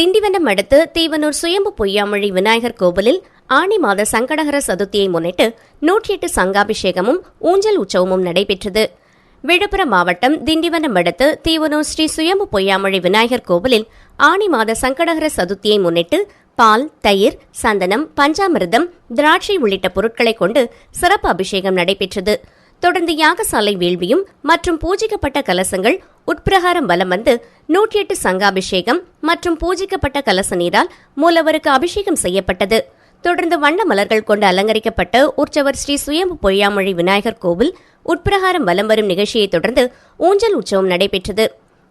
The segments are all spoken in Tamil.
திண்டிவனம் அடுத்து தீவனூர் சுயம்பு பொய்யாமொழி விநாயகர் கோவிலில் ஆனி மாத சங்கடகர சதுர்த்தியை முன்னிட்டு நூற்றி எட்டு சங்காபிஷேகமும் ஊஞ்சல் உற்சவமும் நடைபெற்றது. விழுப்புரம் மாவட்டம் திண்டிவனம் அடுத்து தீவனூர் ஸ்ரீ சுயம்பு பொய்யாமொழி விநாயகர் கோவிலில் ஆனி மாத சங்கடகர சதுர்த்தியை முன்னிட்டு பால் தயிர் சந்தனம் பஞ்சாமிர்தம் திராட்சை உள்ளிட்ட பொருட்களை கொண்டு சிறப்பு அபிஷேகம் நடைபெற்றது. தொடர்ந்து யாகசாலை வேள்வியும் மற்றும் பூஜிக்கப்பட்ட கலசங்கள் உட்பிரகாரம் வலம் வந்து நூற்றி எட்டு சங்காபிஷேகம் மற்றும் பூஜிக்கப்பட்ட கலச நீரால் மூலவருக்கு அபிஷேகம் செய்யப்பட்டது. தொடர்ந்து வண்ண மலர்கள் கொண்டு அலங்கரிக்கப்பட்ட உற்சவர் ஸ்ரீ சுயம்பு பொய்யாமொழி விநாயகர் கோவில் உட்பிரகாரம் வலம் வரும் நிகழ்ச்சியை தொடர்ந்து ஊஞ்சல் உற்சவம் நடைபெற்றது.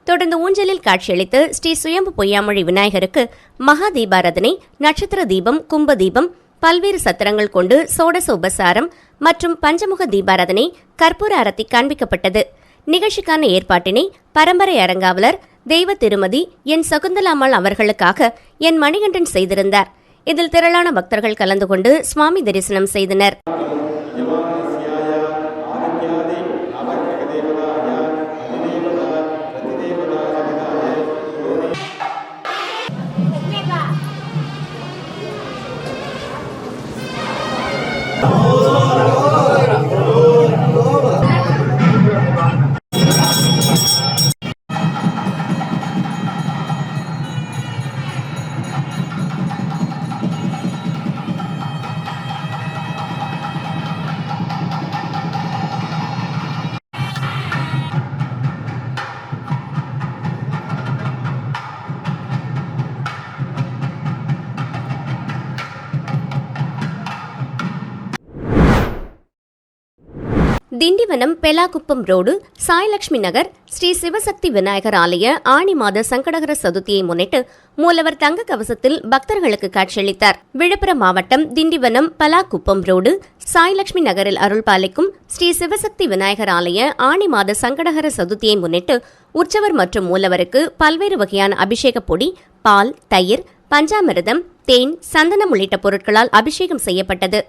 தொடர்ந்து ஊஞ்சலில் காட்சியளித்து ஸ்ரீ சுயம்பு பொய்யாமொழி விநாயகருக்கு மகா தீபாராதனை நட்சத்திர தீபம் கும்ப தீபம் பல்வேறு சத்திரங்கள் கொண்டு சோடச உபசாரம் மற்றும் பஞ்சமுக தீபாராதனை கற்பூர அரத்தி காண்பிக்கப்பட்டது. நிகழ்ச்சிக்கான ஏற்பாட்டினை பரம்பரை அரங்காவலர் தெய்வ திருமதி என் சகுந்தலாமாள் அவர்களுக்காக என் மணிகண்டன் செய்திருந்தார். இதில் திரளான பக்தர்கள் கலந்து கொண்டு சுவாமி தரிசனம் செய்தனர். திண்டிவனம் பெலாகுப்பம் ரோடு சாய்லட்சுமி நகர் ஸ்ரீ சிவசக்தி விநாயகர் ஆலய ஆணி மாத சங்கடகர சதுர்த்தியை முன்னிட்டு மூலவர் தங்க கவசத்தில் பக்தர்களுக்கு காட்சியளித்தார். விழுப்புரம் மாவட்டம் திண்டிவனம் பலாக்குப்பம் ரோடு சாய்லட்சுமி நகரில் அருள் பாலிக்கும் ஸ்ரீ சிவசக்தி விநாயகர் ஆலய ஆணி மாத சங்கடகர சதுர்த்தியை முன்னிட்டு உற்சவர் மற்றும் மூலவருக்கு பல்வேறு வகையான அபிஷேக பொடி பால் தயிர் பஞ்சாமிரதம் தேன் சந்தனம் உள்ளிட்ட பொருட்களால் அபிஷேகம் செய்யப்பட்டது.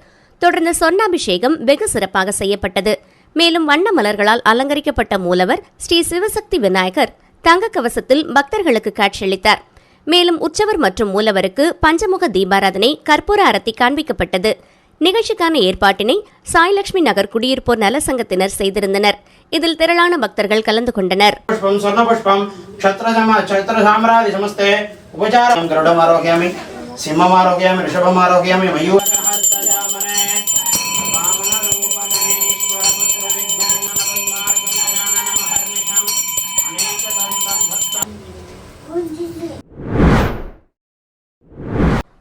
தொடர்ந்து சொர்ணாபிஷேகம் வெகு சிறப்பாக செய்யப்பட்டது. மேலும் வண்ண மலர்களால் அலங்கரிக்கப்பட்ட மூலவர் ஸ்ரீ சிவசக்தி விநாயகர் தங்க கவசத்தில் பக்தர்களுக்கு காட்சியளித்தார். மேலும் உற்சவர் மற்றும் மூலவருக்கு பஞ்சமுக தீபாராதனை கற்பூர அரத்தி காண்பிக்கப்பட்டது. நிகழ்ச்சிக்கான ஏற்பாட்டினை சாய்லட்சுமி நகர் குடியிருப்போர் நலசங்கத்தினர் செய்திருந்தனர். இதில் திரளான பக்தர்கள் கலந்து கொண்டனர். சிம்மம் ஆரோக்கியாமி ரிஷபம் ஆரோக்கியாமி மயூரம்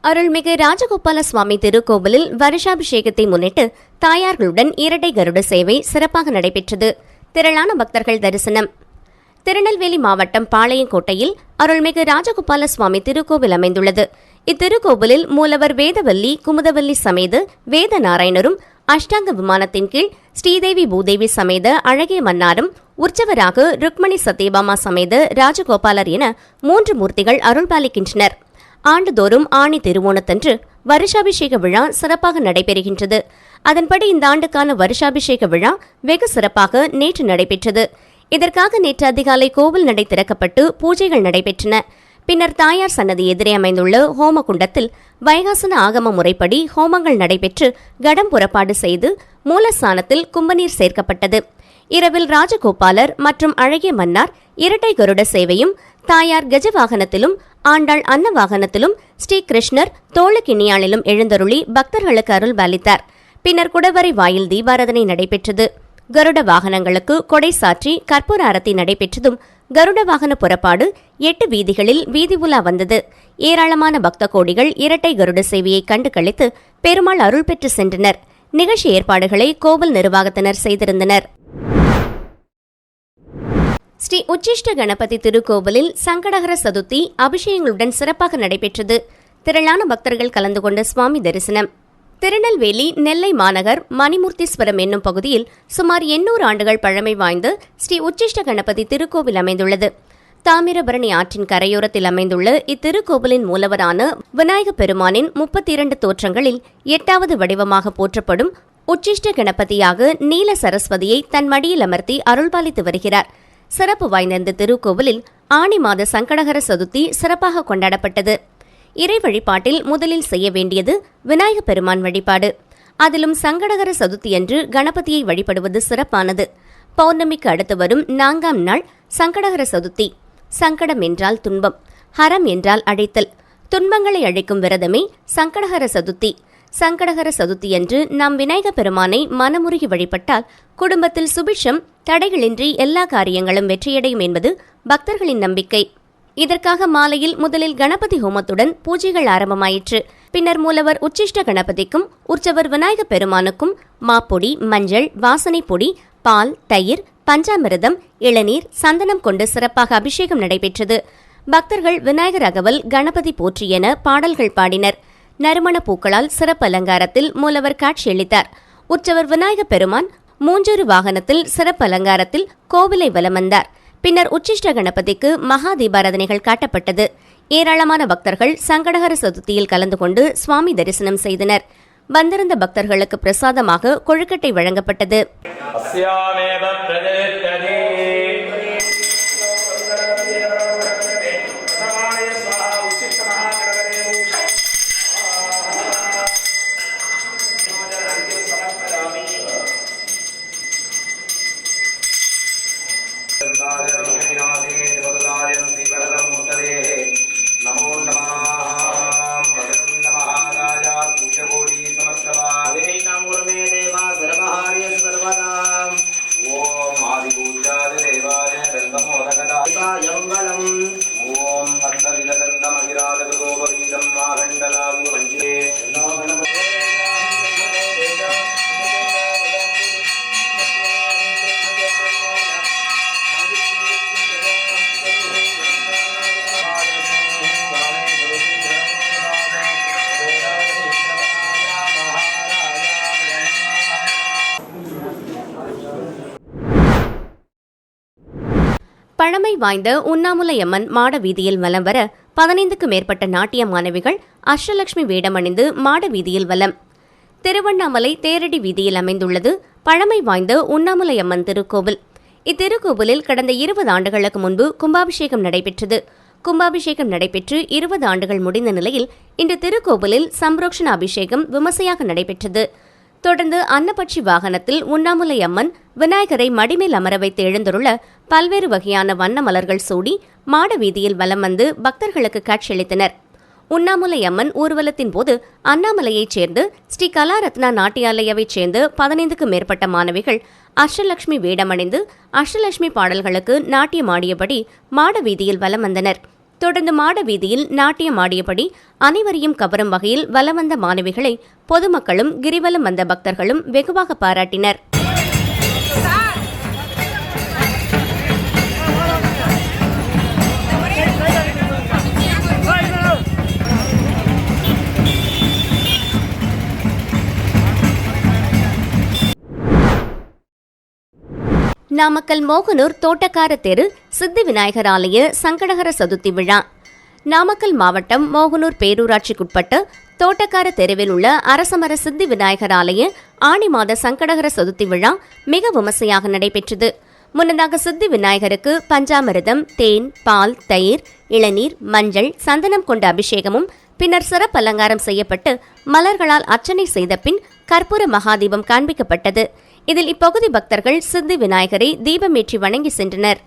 அருள்மிகு ராஜகோபால சுவாமி திருக்கோவிலில் வருஷாபிஷேகத்தை முன்னிட்டு தாயார்களுடன் இரட்டை கருட சேவை சிறப்பாக நடைபெற்றது. திரளான பக்தர்கள் தரிசனம். திருநெல்வேலி மாவட்டம் பாளையங்கோட்டையில் அருள்மிகு ராஜகோபால சுவாமி திருக்கோவில் அமைந்துள்ளது. இத்திருக்கோவிலில் மூலவர் வேதவல்லி குமுதவல்லி சமேத வேத நாராயணரும் அஷ்டாங்க விமானத்தின் கீழ் ஸ்ரீதேவி பூதேவி சமேத அழகிய மன்னாரும் உற்சவராக ருக்மணி சத்யபாமா சமேத ராஜகோபாலர் என மூன்று மூர்த்திகள் அருள்பாலிக்கின்றனர். ஆண்டுதோறும் ஆணி திருவோணத்தன்று வருஷாபிஷேக விழா சிறப்பாக நடைபெறுகின்றது. அதன்படி இந்த ஆண்டுக்கான வருஷாபிஷேக விழா வெகு சிறப்பாக நேற்று நடைபெற்றது. இதற்காக நேற்று அதிகாலை கோவில் நடை திறக்கப்பட்டு பூஜைகள் நடைபெற்றன. பின்னர் தாயார் சன்னதி எதிரே அமைந்துள்ள ஹோம குண்டத்தில் வைகாசன ஆகம முறைப்படி ஹோமங்கள் நடைபெற்று கடம் புறப்பாடு செய்து மூலஸ்தானத்தில் கும்பநீர் சேர்க்கப்பட்டது. இரவில் ராஜகோபாலர் மற்றும் அழகிய மன்னார் இரட்டை கருட சேவையும் தாயார் கஜ வாகனத்திலும் ஆண்டாள் அன்ன வாகனத்திலும் ஸ்ரீ கிருஷ்ணர் தோளுக்கிணியாளிலும் எழுந்தருளி பக்தர்களுக்கு அருள் பாலித்தார் பின்னர் குடவரை வாயில் தீபாராதனை நடைபெற்றது. கருட வாகனங்களுக்கு கொடை சாற்றி கற்பூர அரத்தி நடைபெற்றதும் கருட வாகன புறப்பாடு எட்டு வீதிகளில் வீதி உலா வந்தது. ஏராளமான பக்த கோடிகள் இரட்டை கருட சேவையை கண்டு கழித்து பெருமாள் அருள் பெற்று சென்றனர். நிகழ்ச்சி ஏற்பாடுகளை கோவில் நிர்வாகத்தினர் செய்திருந்தனர். ஸ்ரீ உச்சிஷ்ட கணபதி திருக்கோவிலில் சங்கடகர சதுர்த்தி அபிஷேகங்களுடன் சிறப்பாக நடைபெற்றது. திரளான பக்தர்கள் கலந்து கொண்ட சுவாமி தரிசனம். திருநெல்வேலி நெல்லை மாநகர் மணிமூர்த்தீஸ்வரம் என்னும் பகுதியில் சுமார் எண்ணூறு ஆண்டுகள் பழமை வாய்ந்த ஸ்ரீ உச்சிஷ்ட கணபதி திருக்கோவில் அமைந்துள்ளது. தாமிரபரணி ஆற்றின் கரையோரத்தில் அமைந்துள்ள இத்திருக்கோவிலின் மூலவரான விநாயக பெருமானின் முப்பத்தி இரண்டு தோற்றங்களில் எட்டாவது வடிவமாக போற்றப்படும் உச்சிஷ்ட கணபதியாக நீல சரஸ்வதியை தன் மடியில் அமர்த்தி அருள்பாலித்து வருகிறார். சிறப்பு வாய்ந்த இந்த திருக்கோவிலில் ஆணி மாத சங்கடகர சதுர்த்தி சிறப்பாக கொண்டாடப்பட்டது. இறை வழிபாட்டில் முதலில் செய்ய வேண்டியது விநாயகப் பெருமான் வழிபாடு. அதிலும் சங்கடகர சதுர்த்தியன்று கணபதியை வழிபடுவது சிறப்பானது. பௌர்ணமிக்கு அடுத்து வரும் நான்காம் நாள் சங்கடகர சதுர்த்தி. சங்கடம் என்றால் துன்பம் ஹரம் என்றால் அழைத்தல் துன்பங்களை அழைக்கும் விரதமே சங்கடகர சதுர்த்தி. சங்கடகர சதுர்த்தியன்று நாம் விநாயகப் பெருமானை மனமுருகி வழிபட்டால் குடும்பத்தில் சுபிட்சம் தடைகளின்றி எல்லா காரியங்களும் வெற்றியடையும் என்பது பக்தர்களின் நம்பிக்கை. இதற்காக மாலையில் முதலில் கணபதி ஹோமத்துடன் பூஜைகள் ஆரம்பமாயிற்று. பின்னர் மூலவர் உச்சிஷ்ட கணபதிக்கும் உற்சவர் விநாயகப் பெருமானுக்கும் மாப்பொடி மஞ்சள் வாசனை பொடி பால் தயிர் பஞ்சாமிரதம் இளநீர் சந்தனம் கொண்டு சிறப்பாக அபிஷேகம் நடைபெற்றது. பக்தர்கள் விநாயகர் அகவல் கணபதி போற்றி என பாடல்கள் பாடினர். நறுமண பூக்களால் சிறப்பு அலங்காரத்தில் மூலவர் காட்சியளித்தார். உற்சவர் விநாயகப் பெருமான் மூஞ்சொரு வாகனத்தில் சிறப்பு அலங்காரத்தில் கோவிலை வலம் வந்தார். பின்னர் உச்சிஷ்ட கணபதிக்கு மகா தீபாராதனைகள் காட்டப்பட்டது. ஏராளமான பக்தர்கள் சங்கடகர சதுர்த்தியில் கலந்து கொண்டு சுவாமி தரிசனம் செய்தனர். வந்திருந்த பக்தர்களுக்கு பிரசாதமாக கொழுக்கட்டை வழங்கப்பட்டது. பழமை வாய்ந்த உண்ணாமுலையம்மன் மாட வீதியில் வலம் வர பதினைந்துக்கும் மேற்பட்ட நாட்டிய மாணவிகள் அஷ்டலட்சுமி வேடமணிந்து மாட வீதியில் வலம். திருவண்ணாமலை தேரடி வீதியில் அமைந்துள்ளது பழமை வாய்ந்த உண்ணாமுலையம்மன் திருக்கோவில். இத்திருக்கோவிலில் கடந்த இருபது ஆண்டுகளுக்கு முன்பு கும்பாபிஷேகம் நடைபெற்றது. கும்பாபிஷேகம் நடைபெற்று இருபது ஆண்டுகள் முடிந்த நிலையில் இன்று திருக்கோவிலில் சம்ரோக்ஷண அபிஷேகம் விமர்சையாக நடைபெற்றது. தொடர்ந்து அன்னபட்சி வாகனத்தில் உண்ணாமுலை அம்மன் விநாயகரை மடிமேல் அமர வைத்து எழுந்துள்ள பல்வேறு வகையான வண்ண மலர்கள் சூடி மாட வீதியில் வலம் வந்து பக்தர்களுக்கு காட்சியளித்தனர். உண்ணாமுலை அம்மன் ஊர்வலத்தின் போது அண்ணாமலையைச் சேர்ந்து ஸ்ரீ கலாரத்னா நாட்டியாலயவைச் சேர்ந்து பதினைந்துக்கு மேற்பட்ட மாணவிகள் அஷ்டலட்சுமி வேடமணிந்து அஷ்டலட்சுமி பாடல்களுக்கு நாட்டியமாடியபடி மாட வீதியில் வலம் வந்தனர். தொடர்ந்து மாட வீதியில் நாட்டியம் ஆடியபடி அனைவரையும் கவரும் வகையில் வலம் வந்த மாணவிகளை பொதுமக்களும் கிரிவலம் வந்த பக்தர்களும் வெகுவாக பாராட்டினர். நாமக்கல் மோகனூர் தோட்டக்கார தெரு சித்தி விநாயகர் ஆலய சங்கடகர சதுர்த்தி விழா. நாமக்கல் மாவட்டம் மோகனூர் பேரூராட்சிக்குட்பட்ட தோட்டக்கார தெருவில் உள்ள அரசமர சித்தி விநாயகர் ஆலய ஆணி மாத சங்கடகர சதுர்த்தி விழா மிக விமர்சையாக நடைபெற்றது. முன்னதாக சித்தி விநாயகருக்கு பஞ்சாமிரதம் தேன் பால் தயிர் இளநீர் மஞ்சள் சந்தனம் கொண்ட அபிஷேகமும் பின்னர் சிறப்பு அலங்காரம் செய்யப்பட்டு மலர்களால் அர்ச்சனை செய்த பின் கற்பூர மகாதீபம் காண்பிக்கப்பட்டது. இதில் இப்பகுதி பக்தர்கள் சித்தி விநாயகரை தீபமேற்றி வணங்கி சென்றனர்.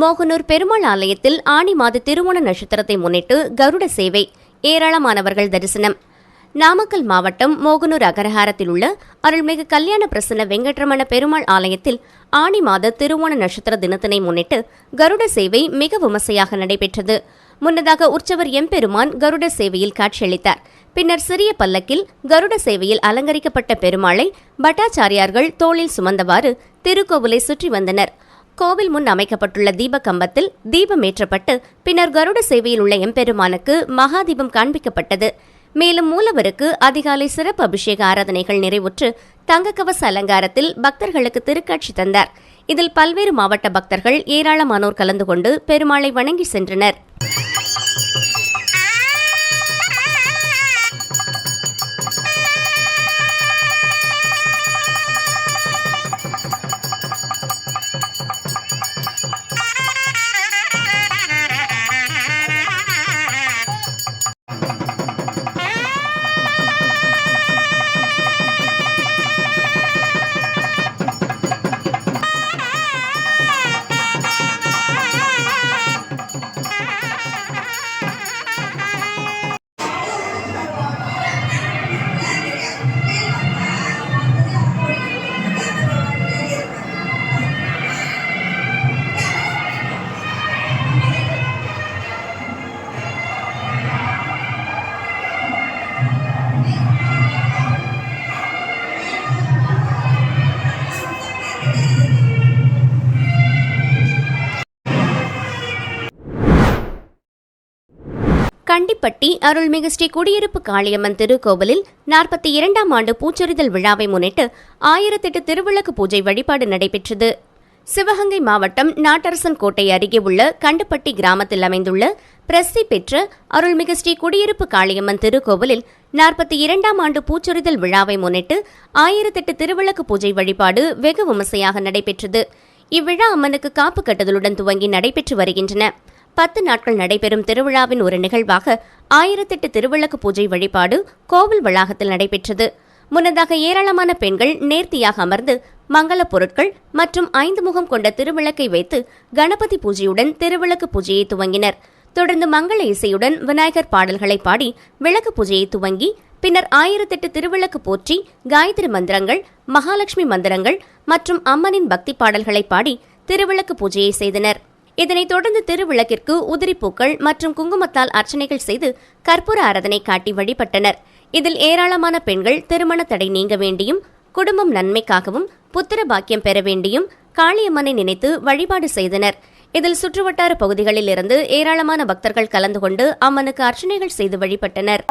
மோகனூர் பெருமாள் ஆலயத்தில் ஆணி மாத திருவோண நட்சத்திரத்தை முன்னிட்டு கருட சேவை ஏராளமானவர்கள் தரிசனம். நாமக்கல் மாவட்டம் மோகனூர் அகரஹாரத்தில் உள்ள அருள்மிகு கல்யாண பிரசன்ன வெங்கட்ரமண பெருமாள் ஆலயத்தில் ஆணி மாத திருவோண நட்சத்திர தினத்தினை முன்னிட்டு கருட சேவை மிக விமர்சையாக நடைபெற்றது. முன்னதாக உற்சவர் எம்பெருமான் கருட சேவையில் காட்சியளித்தார். பின்னர் சிறிய பல்லக்கில் கருட சேவையில் அலங்கரிக்கப்பட்ட பெருமாளை பட்டாச்சாரியார்கள் தோளில் சுமந்தவாறு திருக்கோவிலை சுற்றி வந்தனர். கோவில் முன் அமைக்கப்பட்டுள்ள தீப கம்பத்தில் தீபம் ஏற்றப்பட்டு பின்னர் கருட சேவையில் உள்ள எம்பெருமானுக்கு மகாதீபம் காண்பிக்கப்பட்டது. மேலும் மூலவருக்கு அதிகாலை சிறப்பு அபிஷேக ஆராதனைகள் நிறைவுற்று தங்கக்கவச அலங்காரத்தில் பக்தர்களுக்கு திருக்காட்சி தந்தார். இதில் பல்வேறு மாவட்ட பக்தர்கள் ஏராளமானோர் கலந்து கொண்டு பெருமாளை வணங்கி சென்றனர். கண்டிப்பட்டி அருள்மிகு ஸ்ரீ குடியிருப்பு காளியம்மன் திருக்கோவிலில் நாற்பத்தி இரண்டாம் ஆண்டு பூச்சொரிதல் விழாவை முன்னிட்டு ஆயிரத்தெட்டு திருவிளக்கு பூஜை வழிபாடு நடைபெற்றது. சிவகங்கை மாவட்டம் நாட்டரசன் கோட்டை அருகே உள்ள கண்டுப்பட்டி கிராமத்தில் அமைந்துள்ள பிரசித்தி பெற்ற அருள்மிகு ஸ்ரீ குடியிருப்பு காளியம்மன் திருக்கோவிலில் நாற்பத்தி இரண்டாம் ஆண்டு பூச்சொரிதல் விழாவை முன்னிட்டு ஆயிரத்தெட்டு திருவிளக்கு பூஜை வழிபாடு வெகு விமர்சையாக நடைபெற்றது. இவ்விழா அம்மனுக்கு காப்பு கட்டுதலுடன் துவங்கி நடைபெற்று வருகின்றன. பத்து நாட்கள் நடைபெறும் திருவிழாவின் ஒரு நிகழ்வாக ஆயிரத்தெட்டு திருவிளக்கு பூஜை வழிபாடு கோவில் வளாகத்தில் நடைபெற்றது. முன்னதாக ஏராளமான பெண்கள் நேர்த்தியாக அமர்ந்து மங்கள பொருட்கள் மற்றும் ஐந்து முகம் கொண்ட திருவிளக்கை வைத்து கணபதி பூஜையுடன் திருவிளக்கு பூஜையை துவங்கினர். தொடர்ந்து மங்கள இசையுடன் விநாயகர் பாடல்களை பாடி விளக்கு பூஜையை துவங்கி பின்னர் ஆயிரத்தெட்டு திருவிளக்கு போற்றி காயத்ரி மந்திரங்கள் மகாலட்சுமி மந்திரங்கள் மற்றும் அம்மனின் பக்தி பாடல்களை பாடி திருவிளக்கு பூஜையை செய்தனர். இதனைத் தொடர்ந்து திருவிளக்கிற்கு உதிரிப்பூக்கள் மற்றும் குங்குமத்தால் அர்ச்சனைகள் செய்து கற்பூர ஆராதனை காட்டி வழிபட்டனர். இதில் ஏராளமான பெண்கள் திருமண தடை நீங்க வேண்டியும் குடும்பம் நன்மைக்காகவும் புத்திர பாக்கியம் பெற வேண்டியும் காளியம்மனை நினைத்து வழிபாடு செய்தனர். இதில் சுற்றுவட்டார பகுதிகளில் இருந்து ஏராளமான பக்தர்கள் கலந்து கொண்டு அம்மனுக்கு அர்ச்சனைகள் செய்து வழிபட்டனர்.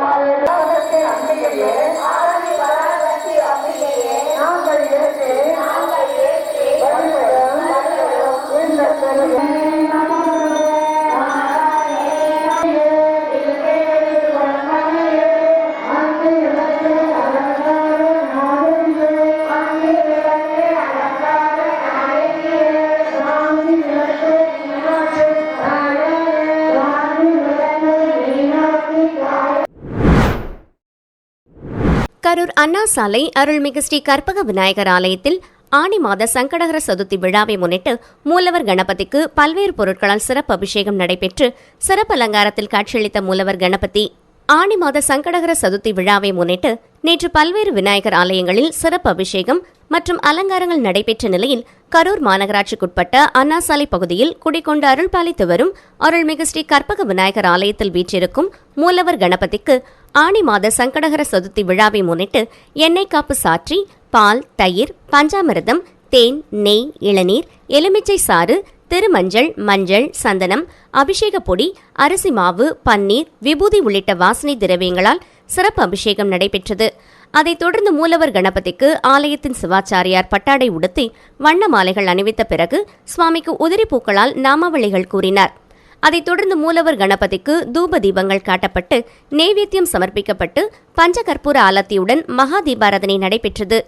திருவாரூர் அண்ணா சாலை அருள்மிகு ஸ்ரீ கற்பக விநாயகர் ஆலயத்தில் ஆணி மாத சங்கடகர சதுர்த்தி விழாவை முன்னிட்டு மூலவர் கணபதிக்கு பல்வேறு பொருட்களால் சிறப்பு அபிஷேகம் நடைபெற்று சிறப்பு அலங்காரத்தில் காட்சியளித்த மூலவர் கணபதி ஆணி மாத சங்கடகர சதுர்த்தி விழாவை முன்னிட்டு நேற்று பல்வேறு விநாயகர் ஆலயங்களில் சிறப்பு அபிஷேகம் மற்றும் அலங்காரங்கள் நடைபெற்ற நிலையில் கரூர் மாநகராட்சிக்குட்பட்ட அண்ணாசாலை பகுதியில் குடிக்கொண்டு அருள் பாலித்து வரும் அருள்மிகு ஸ்ரீ கற்பக விநாயகர் ஆலயத்தில் வீற்றிருக்கும் மூலவர் கணபதிக்கு ஆனி மாத சங்கடகர சதுர்த்தி விழாவை முன்னிட்டு எண்ணெய் காப்பு சாற்றி பால் தயிர் பஞ்சாமிரதம் தேன் நெய் இளநீர் எலுமிச்சை சாறு திருமஞ்சள் மஞ்சள் சந்தனம் அபிஷேக பொடி அரிசி மாவு பன்னீர் விபூதி உள்ளிட்ட வாசனை திரவியங்களால் சிறப்பு அபிஷேகம் நடைபெற்றது. அதைத் தொடர்ந்து மூலவர் கணபதிக்கு ஆலயத்தின் சிவாச்சாரியார் பட்டாடை உடுத்தி வண்ண மாலைகள் அணிவித்த பிறகு சுவாமிக்கு உதிரி பூக்களால் நாமாவளிகள் கூறினார். அதைத் தொடர்ந்து மூலவர் கணபதிக்கு தூப தீபங்கள் காட்டப்பட்டு நெய்வேத்தியம் சமர்ப்பிக்கப்பட்டு பஞ்சகற்பூர ஆலத்தியுடன் மகா தீபாராதனை நடைபெற்றது.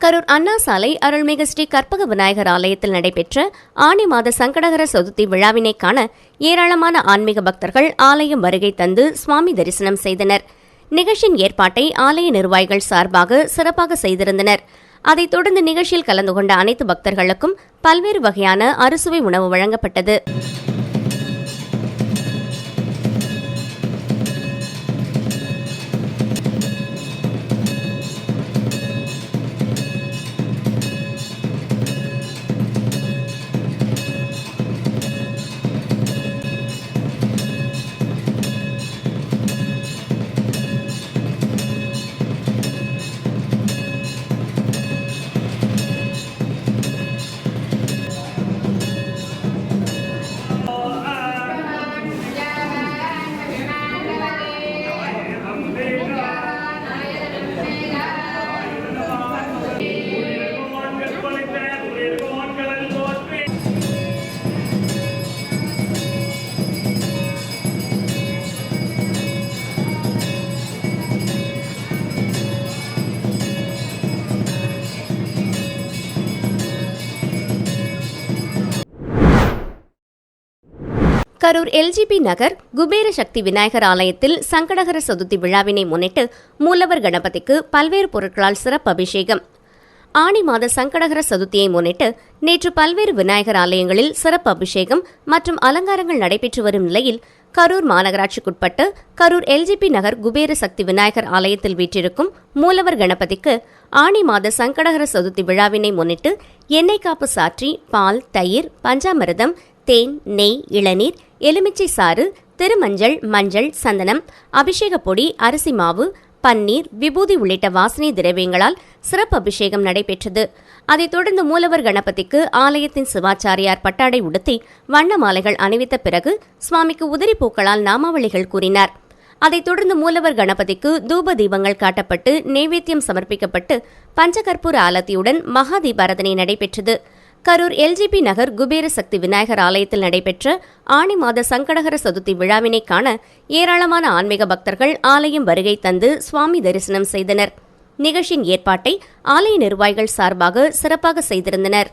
கரூர் அண்ணா சாலை அருள்மிகு ஸ்ரீ கற்பக விநாயகர் ஆலயத்தில் நடைபெற்ற ஆனி மாத சங்கடகர சதுர்த்தி விழாவினை காண ஏராளமான ஆன்மீக பக்தர்கள் ஆலயம் வருகை தந்து சுவாமி தரிசனம் செய்தனர். நிகழ்ச்சியின் ஏற்பாட்டை ஆலய நிர்வாகிகள் சார்பாக சிறப்பாக செய்திருந்தனர். அதைத் தொடர்ந்து நிகழ்ச்சியில் கலந்து கொண்ட அனைத்து பக்தர்களுக்கும் பல்வேறு வகையான அறுசுவை உணவு வழங்கப்பட்டது. கரூர் எல்ஜிபி நகர் குபேர சக்தி விநாயகர் ஆலயத்தில் சங்கடகர சதுர்த்தி விழாவினை முன்னிட்டு மூலவர் கணபதிக்கு பல்வேறு பொருட்களால் சிறப்பு அபிஷேகம். ஆணி மாத சங்கடகர சதுர்த்தியை முன்னிட்டு நேற்று பல்வேறு விநாயகர் ஆலயங்களில் சிறப்பு அபிஷேகம் மற்றும் அலங்காரங்கள் நடைபெற்று வரும் நிலையில் கரூர் மாநகராட்சிக்குட்பட்டு கரூர் எல்ஜிபி நகர் குபேர சக்தி விநாயகர் ஆலயத்தில் வீற்றிருக்கும் மூலவர் கணபதிக்கு ஆணி மாத சங்கடகர சதுர்த்தி விழாவினை முன்னிட்டு எண்ணெய் காப்பு சாற்றி பால் தயிர் பஞ்சாமிரதம் தேன் நெய் இளநீர் எலுமிச்சை சாறு திருமஞ்சள் மஞ்சள் சந்தனம் அபிஷேக பொடி அரிசி மாவு பன்னீர் விபூதி உள்ளிட்ட வாசனை திரவியங்களால் சிறப்பு அபிஷேகம் நடைபெற்றது. அதைத் தொடர்ந்து மூலவர் கணபதிக்கு ஆலயத்தின் சிவாச்சாரியார் பட்டாடை உடுத்தி வண்ண மாலைகள் அணிவித்த பிறகு சுவாமிக்கு உதிரி பூக்களால் நாமாவளிகள் கூறினார். அதைத் தொடர்ந்து மூலவர் கணபதிக்கு தூப தீபங்கள் காட்டப்பட்டு நெய்வேத்தியம் சமர்ப்பிக்கப்பட்டு பஞ்சகற்பூர ஆலத்தியுடன் மகா தீபாரதனை நடைபெற்றது. கரூர் எல்ஜிபி நகர் குபேர சக்தி விநாயகர் ஆலயத்தில் நடைபெற்ற ஆணி மாத சங்கடகர சதுர்த்தி விழாவினை காண ஏராளமான ஆன்மீக பக்தர்கள் ஆலயம் வருகை தந்து சுவாமி தரிசனம் செய்தனர். நிகழ்ச்சியின் ஏற்பாட்டை ஆலய நிர்வாகிகள் சார்பாக சிறப்பாக செய்திருந்தனர்.